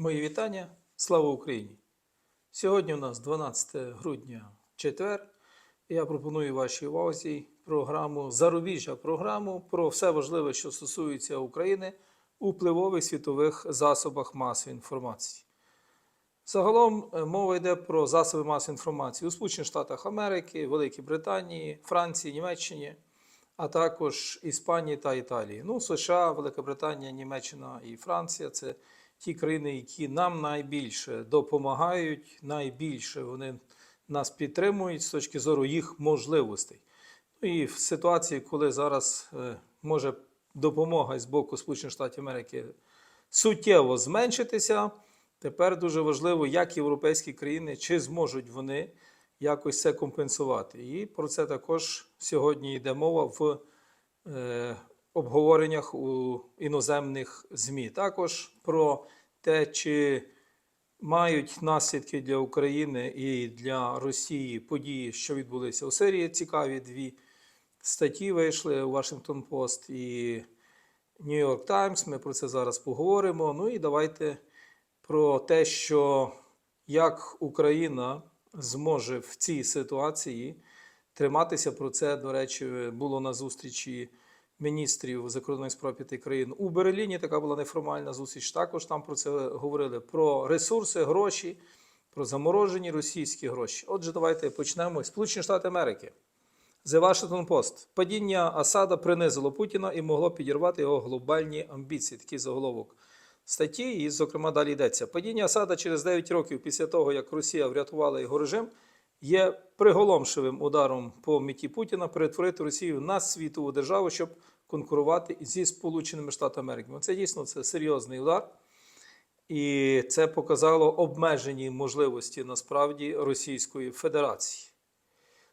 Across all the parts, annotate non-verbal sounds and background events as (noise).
Мої вітання. Слава Україні! Сьогодні у нас 12 грудня четвер. Я пропоную вашій увазі програму Зарубіжжя програму про все важливе, що стосується України у впливових світових засобах масової інформації. Загалом е, мова йде про засоби масової інформації у Сполучених Штатах Америки, Великій Британії, Франції, Німеччині, а також Іспанії та Італії. Ну, США, Велика Британія, Німеччина і Франція це ті країни, які нам найбільше допомагають, найбільше вони нас підтримують з точки зору їх можливостей. Ну і в ситуації, коли зараз е, може допомога з боку Сполучених Штатів Америки суттєво зменшитися, тепер дуже важливо, як європейські країни, чи зможуть вони якось це компенсувати. І про це також сьогодні йде мова в е, обговореннях у іноземних ЗМІ. Також про те, чи мають наслідки для України і для Росії події, що відбулися у Сирії. Цікаві дві статті вийшли у Washington Post і York Times. Ми про це зараз поговоримо. Ну і давайте про те, що як Україна зможе в цій ситуації триматися. Про це, до речі, було на зустрічі міністрів закордонних справ п'яти країн у Берліні. Така була неформальна зустріч. Також там про це говорили: про ресурси, гроші, про заморожені російські гроші. Отже, давайте почнемо. Сполучені Штати Америки. The Washington Post. Падіння Асада принизило Путіна і могло підірвати його глобальні амбіції. Такий заголовок статті. І, зокрема, далі йдеться. Падіння Асада через 9 років після того, як Росія врятувала його режим, є приголомшивим ударом по меті Путіна перетворити Росію на світову державу, щоб конкурувати зі Сполученими Штатами Америки. Це дійсно це серйозний удар. І це показало обмежені можливості насправді Російської Федерації.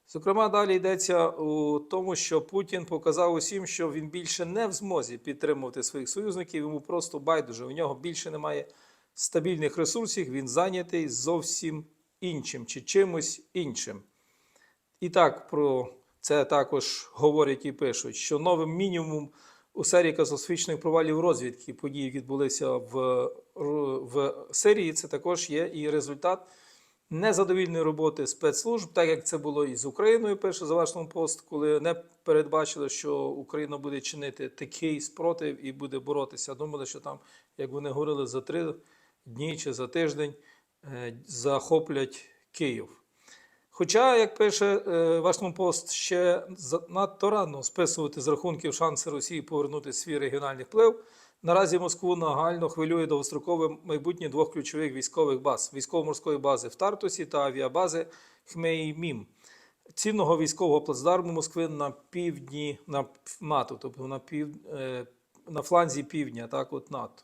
Зокрема, далі йдеться у тому, що Путін показав усім, що він більше не в змозі підтримувати своїх союзників. Йому просто байдуже. У нього більше немає стабільних ресурсів. Він зайнятий зовсім іншим чи чимось іншим. І так про це також говорять і пишуть, що новим мінімумом у серії катастрофічних провалів розвідки події які відбулися в, в Сирії. Це також є і результат незадовільної роботи спецслужб, так як це було і з Україною, пише за вашому пост, коли не передбачили, що Україна буде чинити такий спротив і буде боротися. Думали, що там, як вони говорили, за три дні чи за тиждень захоплять Київ. Хоча, як пише е, Вашингтон Пост, ще надто рано списувати з рахунків шанси Росії повернути свій регіональний вплив. Наразі Москву нагально хвилює довгострокове майбутнє двох ключових військових баз: військово-морської бази в Тартусі та авіабази Хмеймім, цінного військового плацдарму Москви на півдні на НАТО, тобто на пів, е, на фланзі півдня, так от НАТО.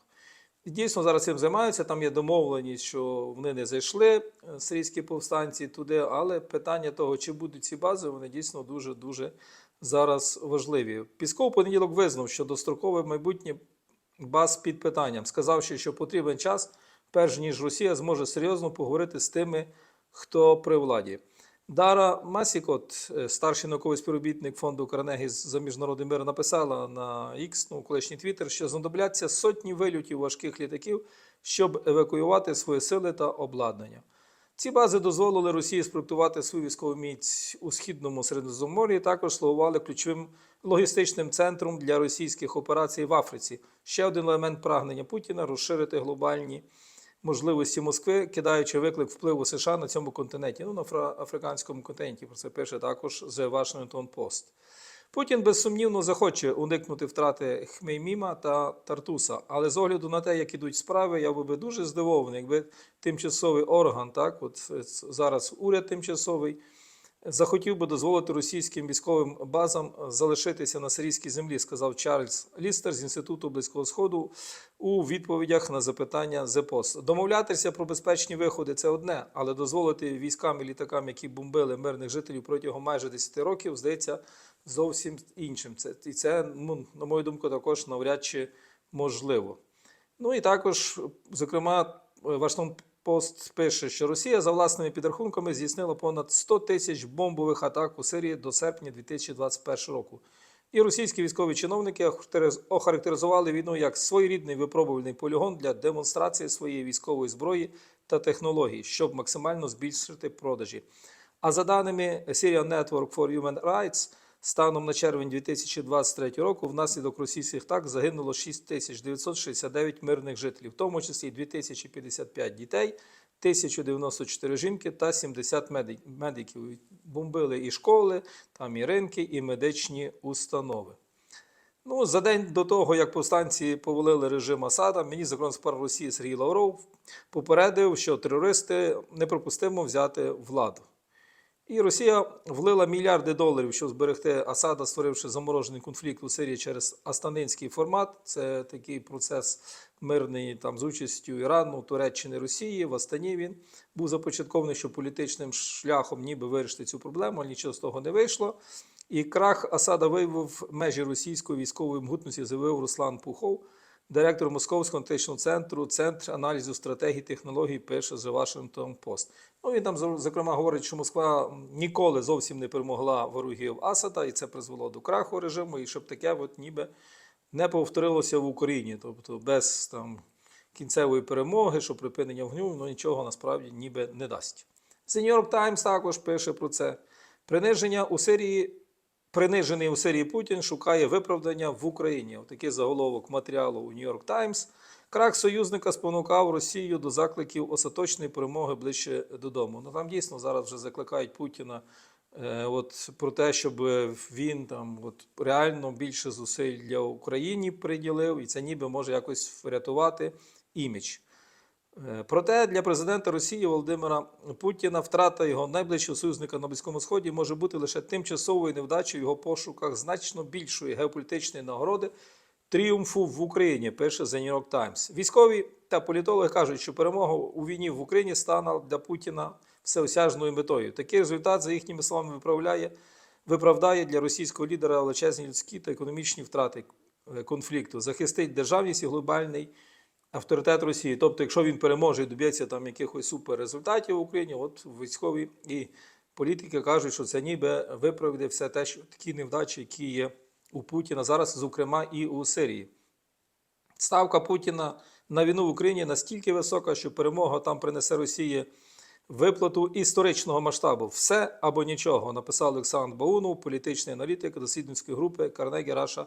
Дійсно зараз цим займаються. Там є домовленість, що вони не зайшли е, сирійські повстанці туди, але питання того, чи будуть ці бази, вони дійсно дуже дуже зараз важливі. Пісков понеділок визнав, що дострокове майбутнє баз під питанням, сказавши, що потрібен час, перш ніж Росія зможе серйозно поговорити з тими, хто при владі. Дара Масікот, е, старший науковий співробітник фонду Карнегі за міжнародний мир, написала на X, ну, колишній Твіттер, що знадобляться сотні вильотів важких літаків, щоб евакуювати свої сили та обладнання. Ці бази дозволили Росії спроектувати свою військову міць у східному Середземномор'ї, також слугували ключовим логістичним центром для російських операцій в Африці. Ще один елемент прагнення Путіна розширити глобальні можливості Москви, кидаючи виклик впливу США на цьому континенті. Ну на африканському континенті про це пише також The Washington Post. Путін безсумнівно захоче уникнути втрати Хмейміма та Тартуса. Але з огляду на те, як ідуть справи, я би дуже здивований, якби тимчасовий орган, так от зараз уряд тимчасовий, захотів би дозволити російським військовим базам залишитися на сирійській землі, сказав Чарльз Лістер з інституту Близького Сходу у відповідях на запитання ЗЕПОС. Домовлятися про безпечні виходи це одне, але дозволити військам і літакам, які бомбили мирних жителів протягом майже 10 років, здається зовсім іншим. Це, І це, ну, на мою думку, також навряд чи можливо. Ну і також, зокрема, Вашингтон Пост пише, що Росія за власними підрахунками здійснила понад 100 тисяч бомбових атак у Сирії до серпня 2021 року. І російські військові чиновники охарактеризували війну як своєрідний випробувальний полігон для демонстрації своєї військової зброї та технологій, щоб максимально збільшити продажі. А за даними Syrian Network for Human Rights, станом на червень 2023 року внаслідок російських атак загинуло 6969 мирних жителів, в тому числі 2055 дітей, 1094 жінки та 70 медиків. Бомбили і школи, там і ринки, і медичні установи. Ну, за день до того, як повстанці повалили режим Асада, міністр справ Росії Сергій Лавров попередив, що терористи неприпустимо взяти владу. І Росія влила мільярди доларів, щоб зберегти Асада, створивши заморожений конфлікт у Сирії через Астанинський формат. Це такий процес мирний там з участю Ірану, Туреччини, Росії. В Астані він був започаткований, що політичним шляхом ніби вирішити цю проблему, але нічого з того не вийшло. І крах Асада виявив межі російської військової могутності, заявив Руслан Пухов, директор Московського аналітичного центру, Центр аналізу стратегій технологій, пише The Washington Post. Ну, він там, зокрема, говорить, що Москва ніколи зовсім не перемогла ворогів Асада, і це призвело до краху режиму, і щоб таке от ніби не повторилося в Україні. Тобто без там, кінцевої перемоги, що припинення вогню, ну нічого насправді ніби не дасть. New York Times також пише про це. Приниження у Сирії, принижений у Сирії Путін шукає виправдання в Україні. Отакий заголовок матеріалу у York Times. Крах союзника спонукав Росію до закликів остаточної перемоги ближче додому. Ну там дійсно зараз вже закликають Путіна е, от, про те, щоб він там от, реально більше зусиль для України приділив, і це ніби може якось врятувати імідж. Е, Проте для президента Росії Володимира Путіна втрата його найближчого союзника на Близькому Сході може бути лише тимчасовою невдачею в його пошуках значно більшої геополітичної нагороди тріумфу в Україні, пише The New York Times. Військові та політологи кажуть, що перемога у війні в Україні стане для Путіна всеосяжною метою. Такий результат, за їхніми словами, виправляє, виправдає для російського лідера величезні людські та економічні втрати е, конфлікту, захистить державність і глобальний авторитет Росії. Тобто, якщо він переможе і доб'ється там якихось суперрезультатів в Україні, от військові і політики кажуть, що це ніби виправдає все те, що такі невдачі, які є у Путіна зараз, зокрема і у Сирії. Ставка Путіна на війну в Україні настільки висока, що перемога там принесе Росії виплату історичного масштабу. Все або нічого, написав Олександр Баунов, політичний аналітик дослідницької групи Карнегі Раша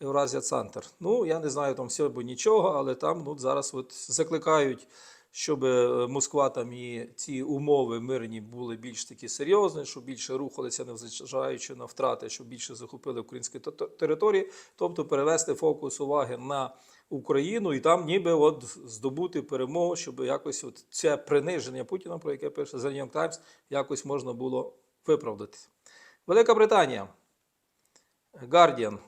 Евразія Центр. Ну, я не знаю там все або нічого, але там ну, зараз от закликають, щоб е, Москва там і ці умови мирні були більш такі серйозні, щоб більше рухалися, незважаючи на втрати, щоб більше захопили українські території, тобто перевести фокус уваги на Україну і там ніби от здобути перемогу, щоб якось от це приниження Путіна, про яке пише The New York Times, якось можна було виправдати. Велика Британія. Guardian.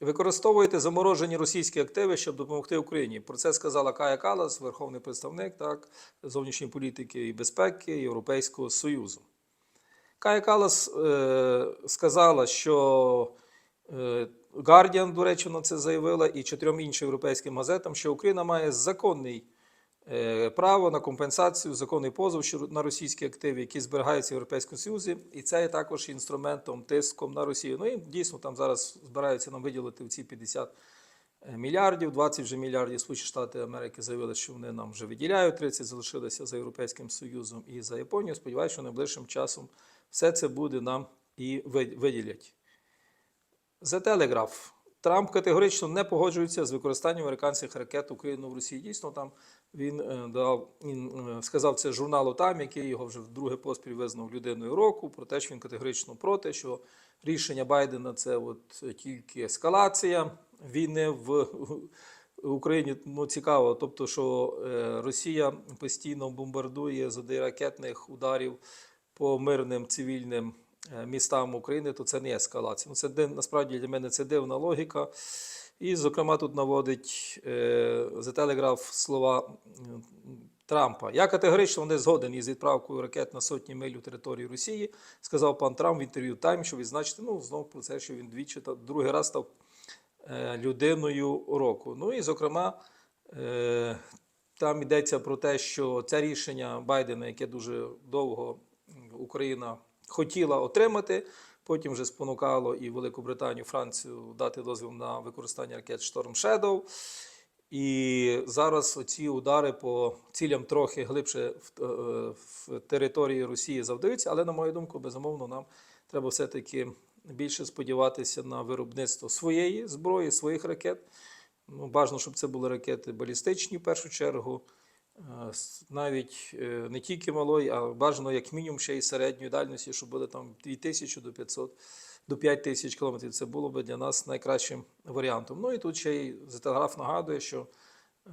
Використовуєте заморожені російські активи, щоб допомогти Україні. Про це сказала Кая Калас, верховний представник так, зовнішньої політики і безпеки Європейського Союзу. Кая Калас е, сказала, що е, до речі, на це заявила, і чотирьом іншим європейським газетам, що Україна має законний право на компенсацію, законний позов на російські активи, які зберігаються в Європейському Союзі, і це є також інструментом тиском на Росію. Ну і дійсно там зараз збираються нам виділити в ці 50 мільярдів, 20 вже мільярдів Сполучені Штати Америки заявили, що вони нам вже виділяють, 30 залишилися за Європейським Союзом і за Японією. Сподіваюся, що найближчим часом все це буде нам і виділять. The Telegraph. Трамп категорично не погоджується з використанням американських ракет Україну в Росії. Дійсно, там він е, дав е, сказав це журналу Там, який його вже вдруге поспіль визнав людиною року. Про те, що він категорично проти, що рішення Байдена це от тільки ескалація війни в (laughs) Україні. Ну цікаво, тобто, що е, Росія постійно бомбардує з ракетних ударів по мирним цивільним містам України, то це не ескалація. Ну, це насправді для мене це дивна логіка. І, зокрема, тут наводить е, The Telegraph слова Трампа. Я категорично не згоден із відправкою ракет на сотні миль у територію Росії, сказав пан Трамп в інтерв'ю Тайм, що відзначити, ну, знову про це, що він двічі та другий раз став е, людиною року. Ну і, зокрема, е, там йдеться про те, що це рішення Байдена, яке дуже довго Україна хотіла отримати, Потім вже спонукало і Велику Британію, Францію дати дозвіл на використання ракет Storm Shadow. І зараз оці удари по цілям трохи глибше в, е, в території Росії завдаються, але, на мою думку, безумовно, нам треба все-таки більше сподіватися на виробництво своєї зброї, своїх ракет. Ну, бажано, щоб це були ракети балістичні в першу чергу, навіть е, не тільки малої, а бажано як мінімум ще й середньої дальності, щоб були там 2000 до 500 до 5 тисяч кілометрів. Це було б для нас найкращим варіантом. Ну і тут ще й телеграф нагадує, що е,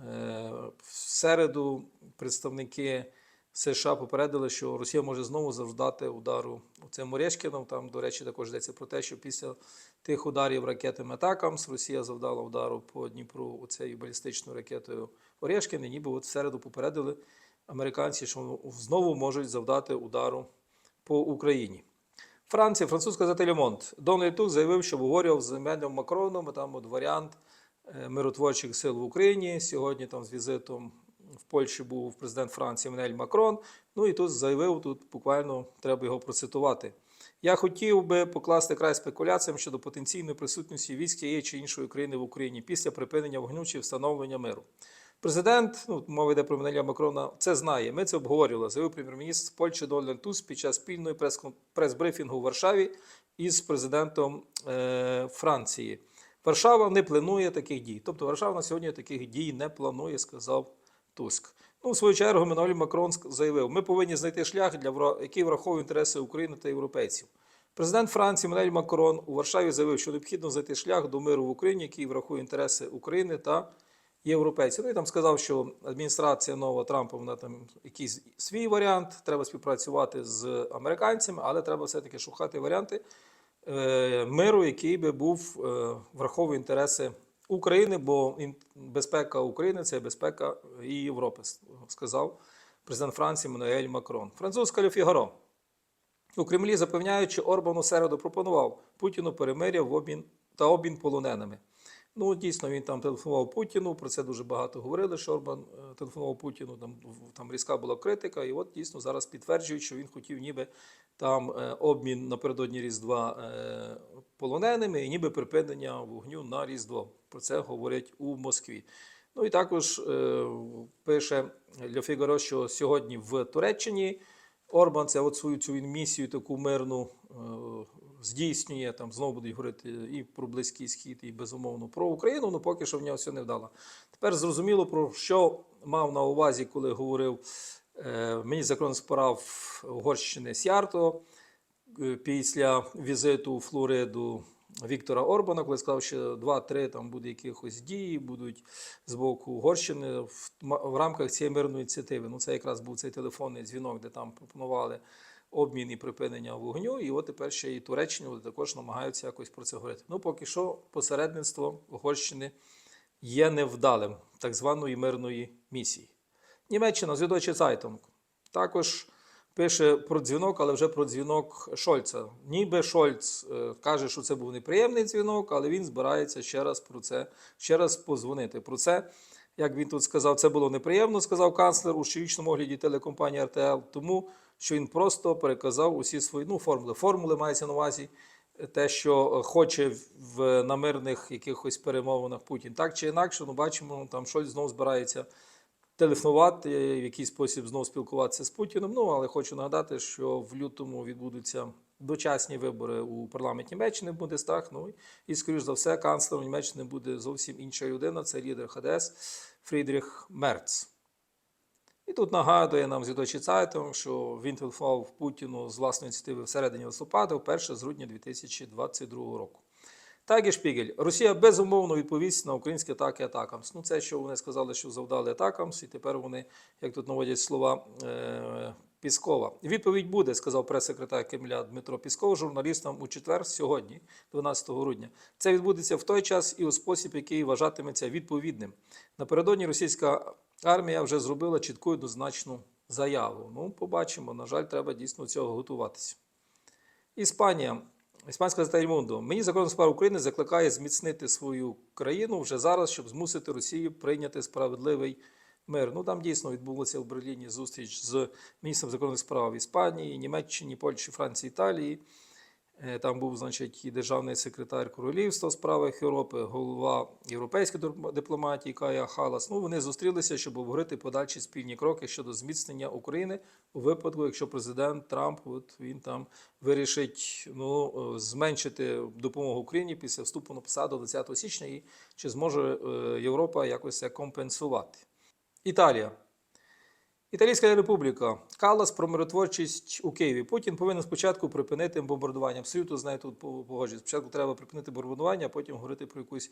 в середу представники США попередили, що Росія може знову завдати удару цим Орешкіном. Там, до речі, також йдеться про те, що після тих ударів ракетами Атакамс Росія завдала удару по Дніпру оцею балістичною ракетою Орешкін. І ніби от в середу попередили американці, що знову можуть завдати удару по Україні. Франція, французька Le Monde. Дональд Тук заявив, що обговорював з Еммануелем Макроном там от варіант е, миротворчих сил в Україні. Сьогодні там з візитом в Польщі був президент Франції Еммануель Макрон. Ну і тут заявив, тут буквально треба його процитувати. Я хотів би покласти край спекуляціям щодо потенційної присутності військ тієї чи іншої країни в Україні після припинення вогню чи встановлення миру. Президент, ну мова йде про Еммануеля Макрона, це знає. Ми це обговорювали. Заявив прем'єр-міністр Польщі Дональд Туск під час спільної прес- прес-брифінгу у Варшаві із президентом е, Франції. Варшава не планує таких дій. Тобто Варшава на сьогодні таких дій не планує, сказав Туск. Ну, в свою чергу, Еммануель Макрон заявив, ми повинні знайти шлях, для який враховує інтереси України та європейців. Президент Франції Еммануель Макрон у Варшаві заявив, що необхідно знайти шлях до миру в Україні, який врахує інтереси України та європейців. Ну і там сказав, що адміністрація нова Трампа вона там якийсь свій варіант. Треба співпрацювати з американцями, але треба все-таки шукати варіанти е, миру, який би був е, враховує інтереси України, бо безпека України це безпека і Європи, сказав президент Франції Мануель Макрон. Французька Фігаро. У Кремлі запевняють, що Орбан у середу пропонував Путіну перемиря в обмін та обмін полоненими. Ну, дійсно, він там телефонував Путіну. Про це дуже багато говорили. Що Орбан е, телефонував Путіну. Там, там різка була критика. І от дійсно зараз підтверджують, що він хотів ніби там е, обмін напередодні Різдва е, полоненими і ніби припинення вогню на Різдво. Про це говорять у Москві. Ну і також е, пише Ле Фігаро, що сьогодні в Туреччині Орбан це от свою цю місію таку мирну здійснює. Там знову будуть говорити і про Близький Схід, і безумовно про Україну. Ну поки що в нього все не вдало. Тепер зрозуміло про що мав на увазі, коли говорив е, мені закон справ Угорщини Сярто е, після візиту у Флориду Віктора Орбана, коли сказав, що 2-3 там буде якихось дії, будуть з боку Угорщини в, в рамках цієї мирної ініціативи. Ну, це якраз був цей телефонний дзвінок, де там пропонували обмін і припинення вогню. І от тепер ще і Туреччина вони також намагаються якось про це говорити. Ну, поки що, посередництво Угорщини є невдалим так званої мирної місії. Німеччина, Звідочі Цайтунг, також пише про дзвінок, але вже про дзвінок Шольца. Ніби Шольц е, каже, що це був неприємний дзвінок, але він збирається ще раз про це, ще раз позвонити про це. Як він тут сказав, це було неприємно, сказав канцлер у щорічному огляді телекомпанії РТЛ, тому що він просто переказав усі свої ну, формули. Формули мається на увазі те, що хоче в на мирних якихось перемовинах Путін. Так чи інакше, ну бачимо, там Шольц знову збирається телефонувати, в якийсь спосіб знову спілкуватися з Путіним. Ну, але хочу нагадати, що в лютому відбудуться дочасні вибори у парламенті Німеччини в Бундестаг. Ну і, скоріш за все, канцлером Німеччини буде зовсім інша людина. Це лідер ХДС Фрідріх Мерц. І тут нагадує нам Зідочі Цайтом, що він телефонував Путіну з власної ініціативи в середині листопада, вперше з грудня 2022 року. Так і Шпігель. Росія безумовно відповість на українські атаки атакамс. Ну, це що вони сказали, що завдали атакамс, і тепер вони, як тут наводять слова е- Піскова. Відповідь буде, сказав прес-секретар Кремля Дмитро Пісков журналістам у четвер сьогодні, 12 грудня. Це відбудеться в той час і у спосіб, який вважатиметься відповідним. Напередодні російська армія вже зробила чітку однозначну заяву. Ну, побачимо. На жаль, треба дійсно цього готуватися. Іспанія. Іспанська газета Мені закон справ України закликає зміцнити свою країну вже зараз, щоб змусити Росію прийняти справедливий мир. Ну там дійсно відбулася в Берліні зустріч з міністром закордонних справ Іспанії, Німеччини, Польщі, Франції, Італії. Е, Там був, значить, і державний секретар Королівства у справах Європи, голова європейської дип- дипломатії Кая Халас. Ну, вони зустрілися, щоб обговорити подальші спільні кроки щодо зміцнення України у випадку, якщо президент Трамп от він там вирішить ну, е, зменшити допомогу Україні після вступу на посаду 20 січня, і чи зможе е, Європа якось це компенсувати. Італія. Італійська республіка. Калас про миротворчість у Києві. Путін повинен спочатку припинити бомбардування. Абсолютно знаю, тут по- погоджуюсь. Спочатку треба припинити бомбардування, а потім говорити про якусь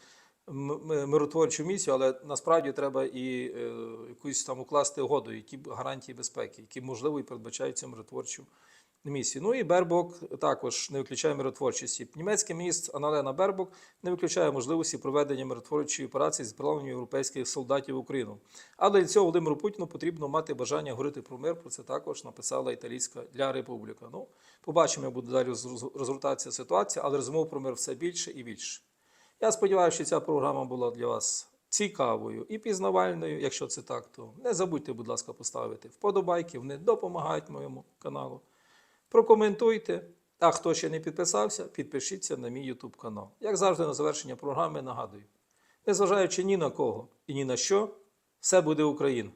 миротворчу місію, але насправді треба і е, якусь там укласти угоду, які гарантії безпеки, які можливо і передбачаються миротворчу. Ну і Бербок також не виключає миротворчості. Німецький міністр Аналена Бербок не виключає можливості проведення миротворчої операції з відправленням європейських солдатів в Україну. Але для цього Володимиру Путіну потрібно мати бажання говорити про мир. Про це також написала Італійська для Республіка. Ну, побачимо, як буде далі розгортатися ситуація, але розмов про мир все більше і більше. Я сподіваюся, що ця програма була для вас цікавою і пізнавальною. Якщо це так, то не забудьте, будь ласка, поставити вподобайки. Вони допомагають моєму каналу. Прокоментуйте. А хто ще не підписався, підпишіться на мій YouTube канал. Як завжди, на завершення програми нагадую: незважаючи ні на кого і ні на що, все буде Україна.